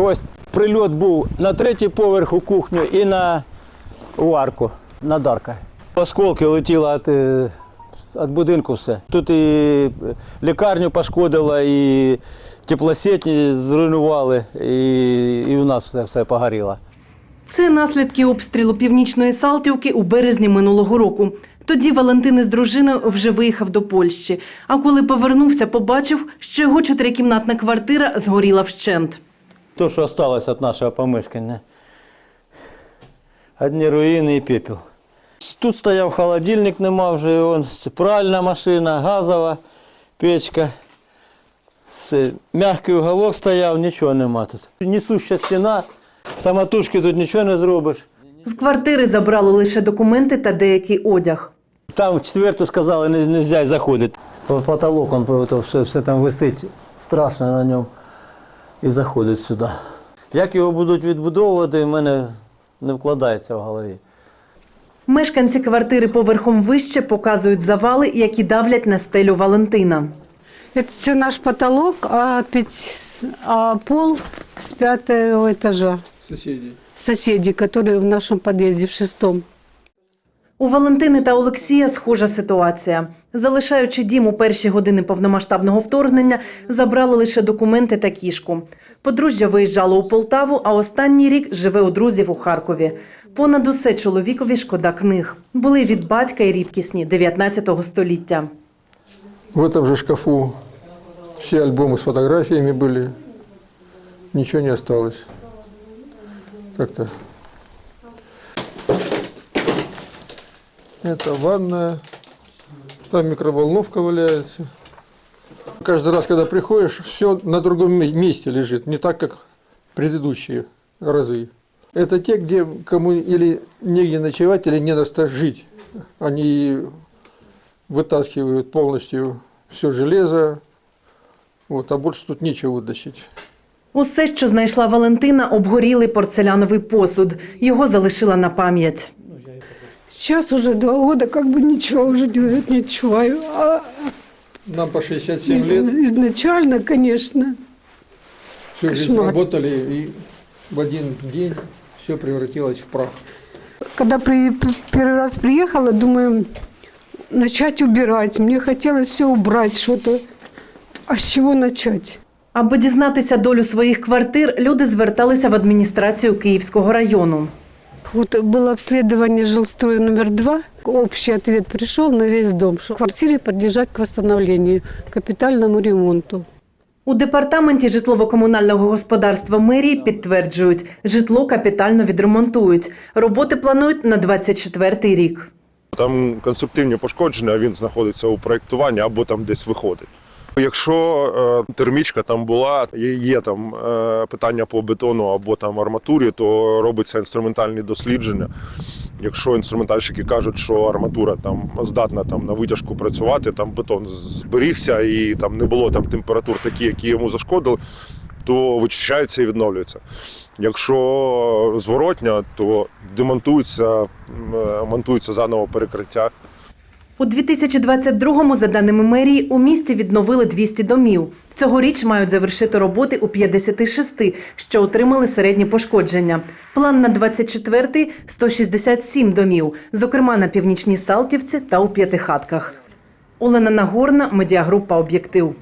Ось прильот був на третій поверх у кухню і на у арку над аркою. Осколки летіли від, е, від будинку все. Тут і лікарню пошкодило, і теплосеті зруйнували, і, і у нас все погоріло. Це наслідки обстрілу північної Салтівки у березні минулого року. Тоді Валентин із дружиною вже виїхав до Польщі. А коли повернувся, побачив, що його чотирикімнатна квартира згоріла вщент. То, що залишилось від нашого помешкання. Одні руїни і пепел. Тут стояв холодильник, нема вже, он, пральна машина, газова печка. Це, м'який уголок стояв, нічого нема тут. Несуща стіна, самотужки тут нічого не зробиш. З квартири забрали лише документи та деякий одяг. Там в четверту сказали, не можна заходити. По потолок он все, все там висить, страшно на ньому І заходить сюди. Як його будуть відбудовувати, в мене не вкладається в голові. Мешканці квартири поверхом вище показують завали, які давлять на стелю Валентина. Это все наш потолок, а, пять, а пол с пятого этажа. Соседи. Соседи, которые в нашем подъезде, в шестом. У Валентини та Олексія схожа ситуація. Залишаючи дім у перші години повномасштабного вторгнення, забрали лише документи та кішку. Подружжя виїжджало у Полтаву, а останній рік живе у друзів у Харкові. Понад усе чоловікові шкода книг. Були від батька й рідкісні 19 століття. В этом же шкафу все альбомы с фотографиями были. Ничего не осталось. Так-то. Это ванная. Там микроволновка валяется. Каждый раз, когда приходишь, все на другом ме- месте лежит. Не так, как предыдущие разы. Это те, где кому или негде ночевать, или не на что жить. Они вытаскивают полностью все железо, вот, а больше тут нечего вытащить. Усе, що знайшла Валентина, обгорілий порцеляновий посуд. Його залишила на пам'ять. Сейчас уже два года как бы ничего уже не, не чуваю. А Нам по 67 из- лет, изначально, конечно. всю жизнь кошмар. работали, и в один день все превратилось в прах. Когда при, при- первый раз приехала, думаю, начать убирать. Мне хотелось все убрать, что-то. А с чего начать? Аби дізнатися долю своїх квартир, люди зверталися в адміністрацію Київського району. Вот было обследование жилстроя номер два. Общий ответ пришел на весь дом, что квартиры подлежат к восстановлению, капитальному ремонту. У департаменті житлово-комунального господарства мерії підтверджують, житло капітально відремонтують. Роботи планують на 24-й рік. Там конструктивні пошкодження, він знаходиться у проєктуванні або там десь виходить. Якщо е, термічка там була, є, там е, питання по бетону або там арматурі, то робиться інструментальні дослідження. Якщо інструментальщики кажуть, що арматура там здатна там на витяжку працювати, там бетон зберігся і там не було там температур такі, які йому зашкодили, то вичищається і відновлюється. Якщо зворотня, то демонтується, е, монтується заново перекриття. У 2022-му, за даними мерії, у місті відновили 200 домів. Цьогоріч мають завершити роботи у 56, що отримали середні пошкодження. План на 24-й – 167 домів, зокрема на Північній Салтівці та у П'ятихатках. Олена Нагорна, медіагрупа «Об'єктив».